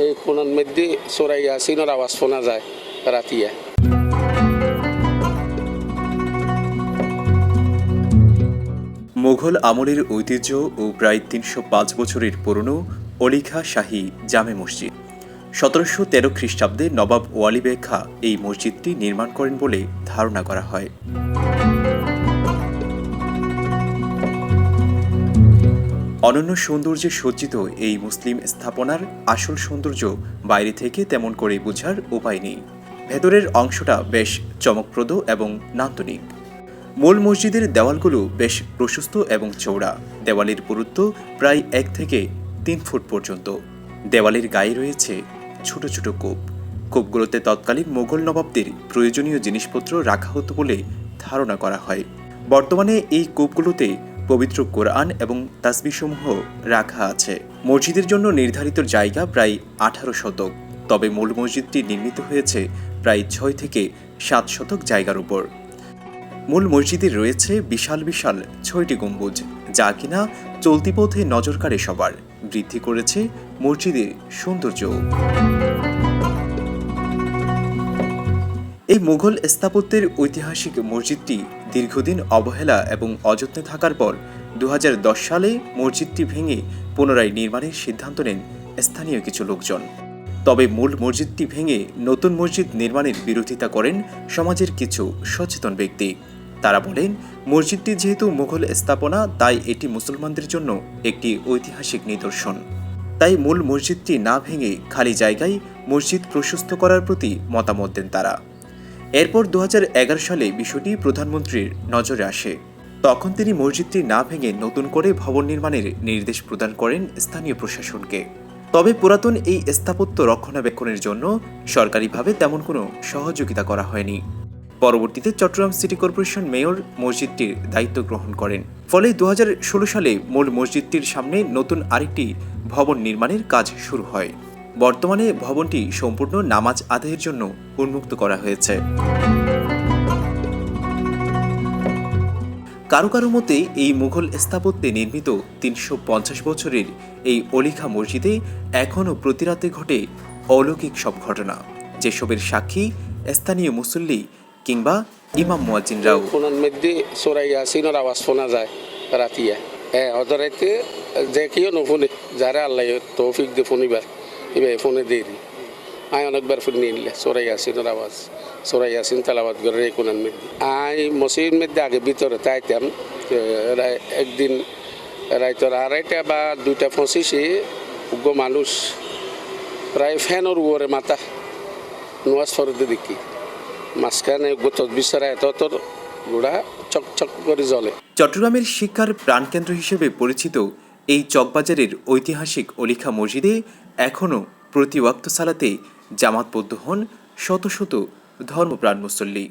এই কোনার মধ্যে চোরাই আসিনোর আওয়াজ শোনা যায় রাতিয়া মুঘল আমলের ঐতিহ্য ও প্রায় তিনশো পাঁচ বছরের পুরনো অলিখা শাহী জামে মসজিদ। সতেরোশো তেরো খ্রিস্টাব্দে নবাব ওয়ালি বেগ খা এই মসজিদটি নির্মাণ করেন বলে ধারণা করা হয়। অনন্য সৌন্দর্যে সজ্জিত এই মুসলিম স্থাপনার আসল সৌন্দর্য বাইরে থেকে তেমন করে বোঝার উপায় নেই। ভেতরের অংশটা বেশ চমকপ্রদ এবং নান্দনিক। মূল মসজিদের দেওয়ালগুলো বেশ প্রশস্ত এবং চৌড়া দেওয়ালের পুরুত্ব প্রায় এক থেকে তিন ফুট পর্যন্ত। দেওয়ালের গায়ে রয়েছে ছোট ছোট কূপ। কূপগুলোতে তৎকালীন মোগল নবাবদের প্রয়োজনীয় জিনিসপত্র রাখা হতো বলে ধারণা করা হয়। বর্তমানে এই কূপগুলোতে পবিত্র কোরআন এবং তাসবিসমূহ রাখা আছে। মসজিদের জন্য নির্ধারিত জায়গা প্রায় আঠারো শতক, তবে মূল মসজিদটি নির্মিত হয়েছে প্রায় ছয় থেকে সাত শতক জায়গার উপর। মূল মসজিদে রয়েছে বিশাল বিশাল ছয়টি গম্বুজ, যা কিনা চলতি পথে নজর কাড়ে সবার। বৃদ্ধি করেছে মসজিদের সৌন্দর্য। এই মুঘল স্থাপত্যের ঐতিহাসিক মসজিদটি দীর্ঘদিন অবহেলা এবং অযত্নে থাকার পর দু হাজার দশ সালে মসজিদটি ভেঙে পুনরায় নির্মাণের সিদ্ধান্ত নেন স্থানীয় কিছু লোকজন। তবে মূল মসজিদটি ভেঙে নতুন মসজিদ নির্মাণের বিরোধিতা করেন সমাজের কিছু সচেতন ব্যক্তি। তারা বলেন, মসজিদটি যেহেতু মুঘল স্থাপনা, তাই এটি মুসলমানদের জন্য একটি ঐতিহাসিক নিদর্শন। তাই মূল মসজিদটি না ভেঙে খালি জায়গায় মসজিদ প্রশস্ত করার প্রতি মতামত দেন তারা। এরপর দু হাজার এগারো সালে বিষয়টি প্রধানমন্ত্রীর নজরে আসে। তখন তিনি মসজিদটি না ভেঙে নতুন করে ভবন নির্মাণের নির্দেশ প্রদান করেন স্থানীয় প্রশাসনকে। তবে পুরাতন এই স্থাপত্য রক্ষণাবেক্ষণের জন্য সরকারিভাবে তেমন কোনো সহযোগিতা করা হয়নি। পরবর্তীতে চট্টগ্রাম সিটি কর্পোরেশন মেয়র মসজিদটির দায়িত্ব গ্রহণ করেন। ফলে দু হাজার ষোলো সালে মূল মসজিদটির সামনে নতুন আরেকটি ভবন নির্মাণের কাজ শুরু হয়। বর্তমানে ভবনটি সম্পূর্ণ নামাজ আদায়ের জন্য উন্মুক্ত করা হয়েছে। কারও কারও মতে এই মুঘল স্থাপত্যে নির্মিত তিনশো পঞ্চাশ বছরের এই অলিখা মসজিদে এখনও প্রতিরাতে ঘটে অলৌকিক সব ঘটনা। যেসবের সাক্ষী স্থানীয় মুসল্লি কিংবা ইমাম মুয়াজ্জিনরাও। কোনার মধ্যে আওয়াজ শোনা যায় রাতিয়া। হ্যাঁ যে কেউ যারা আল্লাহ তৌফিক দিয়ে ফোনিবার। এবার ফোনে দিই। আই অনেকবার ফোন নিয়ে নিলে চোরাই আসিনোর আওয়াজ চোরাই আসিন তালাবাদ করে এই কোনার মধ্যে। আই মসজিদের মধ্যে আগে ভিতরে তাইতাম একদিন রাইতর আড়াইটা বা দুইটা পঁচিশে উগ্র মানুষ প্রায় ফ্যানের উপরে মাথা নোয়াজ ফরদে দেখি। মাঝখানে গোত বিচারা এত তোর গোড়া চকচক করে জ্বলে। চট্টগ্রামের শিক্ষার প্রাণকেন্দ্র হিসেবে পরিচিত এই চকবাজারের ঐতিহাসিক অলিখা মসজিদে এখনও প্রতি ওয়াক্ত সালাতে জামাতবদ্ধ হন শত শত ধর্মপ্রাণ মুসল্লি।